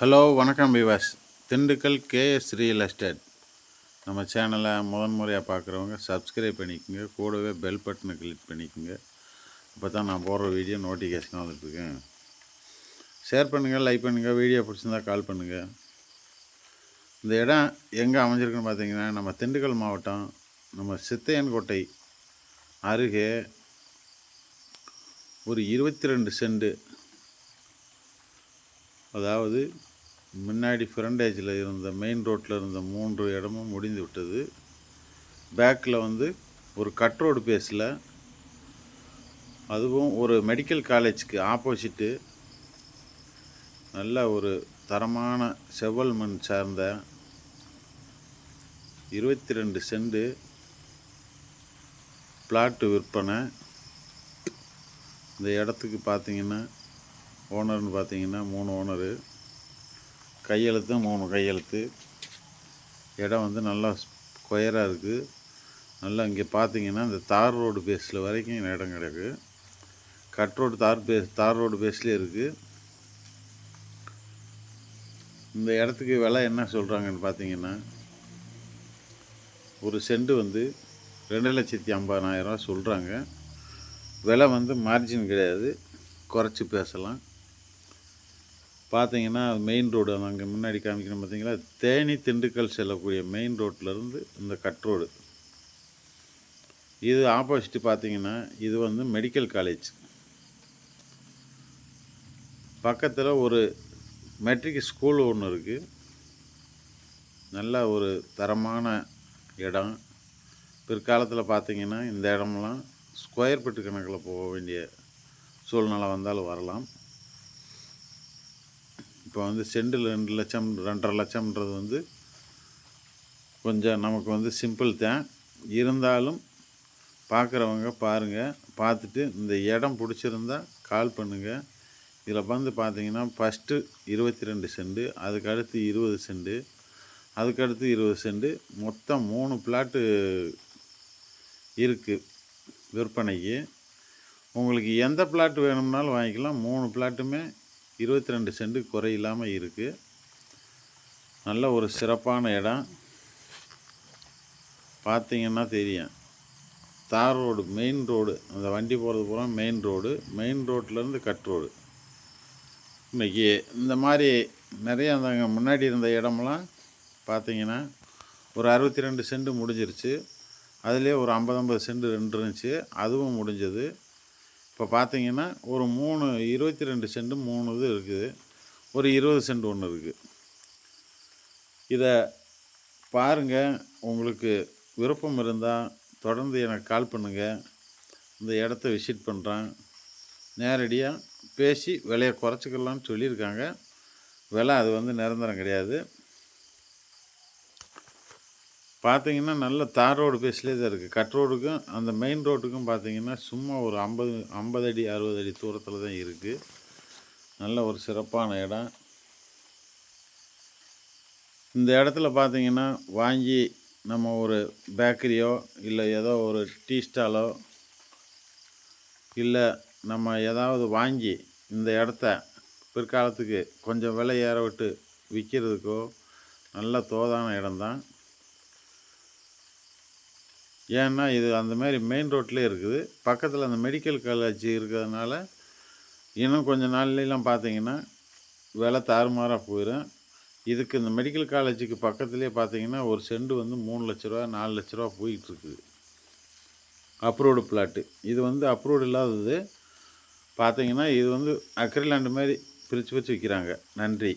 Hello வணக்கம் விவாஸ் Dindigul KS real estate. நம்ம சேனலை முதன் முறையாக பார்க்குறவங்க சப்ஸ்கிரைப் பண்ணிக்கோங்க. கூடவே பெல் பட்டனை கிளிக் பண்ணிக்கோங்க. அப்போ தான் நான் போடுற வீடியோ நோட்டிஃபிகேஷன் வந்துட்டுருக்கேன் ஷேர் பண்ணுங்கள் லைக் பண்ணுங்கள் வீடியோ பிடிச்சிருந்தா கால் பண்ணுங்கள் இந்த இடம் எங்கே அமைஞ்சிருக்குன்னு பார்த்தீங்கன்னா நம்ம திண்டுக்கல் மாவட்டம் நம்ம சித்தையன்கோட்டை அருகே ஒரு இருபத்தி ரெண்டு செண்டு அதாவது முன்னாடி ஃப்ரண்டேஜில் இருந்த மெயின் ரோட்டில் இருந்த மூன்று இடமும் முடிந்து விட்டது. பேக்கில் வந்து ஒரு கட் ரோடு பேஸில் அதுவும் ஒரு மெடிக்கல் காலேஜுக்கு ஆப்போசிட்டு நல்ல ஒரு தரமான செவ்வல் மண் சார்ந்த இருபத்தி ரெண்டு செண்டு பிளாட்டு விற்பனை. இந்த இடத்துக்கு பார்த்தீங்கன்னா ஓனர்னு பார்த்தீங்கன்னா மூணு ஓனரு கையெழுத்து மூணு கையெழுத்து. இடம் வந்து நல்லா ஸ்கொயராக இருக்குது நல்லா இங்கே பார்த்தீங்கன்னா இந்த தார் ரோடு பேஸில் வரைக்கும் இடம் கிடக்கு. Cut road tar base tar road பேஸ்லேயே இருக்குது இந்த இடத்துக்கு விலை என்ன சொல்கிறாங்கன்னு பார்த்தீங்கன்னா ஒரு செண்டு வந்து ரெண்டு லட்சத்தி ஐம்பதாயிரரூவா சொல்கிறாங்க விலை வந்து மார்ஜின் கிடையாது. குறைச்சி பேசலாம். பார்த்தீங்கன்னா மெயின் ரோடு அங்கே முன்னாடி காமிக்கணும் பார்த்தீங்களா? தேனி திண்டுக்கல் செல்லக்கூடிய மெயின் ரோட்லேருந்து இந்த கட் ரோடு இது ஆப்போசிட்டு பார்த்தீங்கன்னா இது வந்து மெடிக்கல் காலேஜ் பக்கத்தில் ஒரு மெட்ரிக் ஸ்கூல் ஒன்று இருக்குது நல்ல ஒரு தரமான இடம். பிற்காலத்தில் பார்த்தீங்கன்னா இந்த இடமெல்லாம் ஸ்கொயர் ஃபீட்டு கணக்கில் போக வேண்டிய சூழ்நிலை வந்தாலும் வரலாம். இப்போ வந்து செண்டில் ரெண்டு லட்சம் ரெண்டரை லட்சம்ன்றது வந்து கொஞ்சம் நமக்கு வந்து சிம்பிள் தான். இருந்தாலும் பார்க்குறவங்க பாருங்கள் பார்த்துட்டு இந்த இடம் பிடிச்சிருந்தா கால் பண்ணுங்கள் இதில் வந்து பார்த்தீங்கன்னா ஃபஸ்ட்டு இருபத்தி ரெண்டு செண்டு அதுக்கு அடுத்து இருபது செண்டு அதுக்கடுத்து இருபது செண்டு மொத்தம் மூணு பிளாட்டு இருக்குது விற்பனைக்கு. உங்களுக்கு எந்த பிளாட் வேணும்னாலும் வாங்கிக்கலாம் மூணு பிளாட்டுமே இருபத்தி ரெண்டு சென்ட் குறையில்லாமல் இருக்குது நல்ல ஒரு சிறப்பான இடம். பார்த்தீங்கன்னா தெரியும். தார் ரோடு மெயின் ரோடு அந்த வண்டி போகிறது பூரா மெயின் ரோடு மெயின் ரோட்லேருந்து கட் ரோடு இன்றைக்கி இந்த மாதிரி நிறைய அந்த முன்னாடி இருந்த இடமெல்லாம் பார்த்தீங்கன்னா ஒரு அறுபத்தி ரெண்டு சென்ட் முடிஞ்சிருச்சு. அதுலேயே ஒரு ஐம்பது ஐம்பது சென்ட் ரெண்டு இருந்துச்சு அதுவும் முடிஞ்சது. இப்போ பார்த்தீங்கன்னா ஒரு மூணு இருபத்தி ரெண்டு சென்ட் மூணு இது இருக்குது. ஒரு இருபது சென்ட் ஒன்று இருக்குது. இதை பாருங்கள் உங்களுக்கு விருப்பம் இருந்தால் தொடர்ந்து எனக்கு கால் பண்ணுங்கள் இந்த இடத்த விசிட் பண்ணுறேன் நேரடியாக பேசி விலையை குறைச்சிக்கலாம்னு சொல்லியிருக்காங்க. விலை அது வந்து நிரந்தரம் கிடையாது. பார்த்தீங்கன்னா நல்ல தார் ரோடு பேஸ்லேயே தான் இருக்குது கட் ரோடுக்கும் அந்த மெயின் ரோட்டுக்கும் பார்த்தீங்கன்னா சும்மா ஒரு ஐம்பது ஐம்பது அடி அறுபது அடி தூரத்தில் தான் இருக்குது நல்ல ஒரு சிறப்பான இடம். இந்த இடத்துல பார்த்தீங்கன்னா வாங்கி நம்ம ஒரு பேக்கரியோ இல்லை ஏதோ ஒரு டீ ஸ்டாலோ இல்லை நம்ம ஏதாவது வாங்கி இந்த இடத்த பிற்காலத்துக்கு கொஞ்சம் விலை ஏற விட்டு விற்கிறதுக்கோ நல்ல தோதான இடம்தான். ஏன்னா இது அந்த மாதிரி மெயின் ரோட்லேயே இருக்குது. பக்கத்தில் அந்த மெடிக்கல் காலேஜ் இருக்கிறதுனால இன்னும் கொஞ்சம் நாள்லாம் பார்த்தீங்கன்னா விலை தாறுமாறாக போயிடும் இதுக்கு இந்த மெடிக்கல் காலேஜுக்கு பக்கத்துலேயே பார்த்தீங்கன்னா ஒரு செண்டு வந்து மூணு லட்ச ரூபா நாலு லட்ச ரூபா போயிட்டுருக்குது அப்ரூவ்டு பிளாட்டு இது வந்து அப்ரூவ்டு இல்லாதது. பார்த்தீங்கன்னா இது வந்து அக்ரிலாண்டு மாதிரி பிரித்து பிரித்து விற்கிறாங்க நன்றி.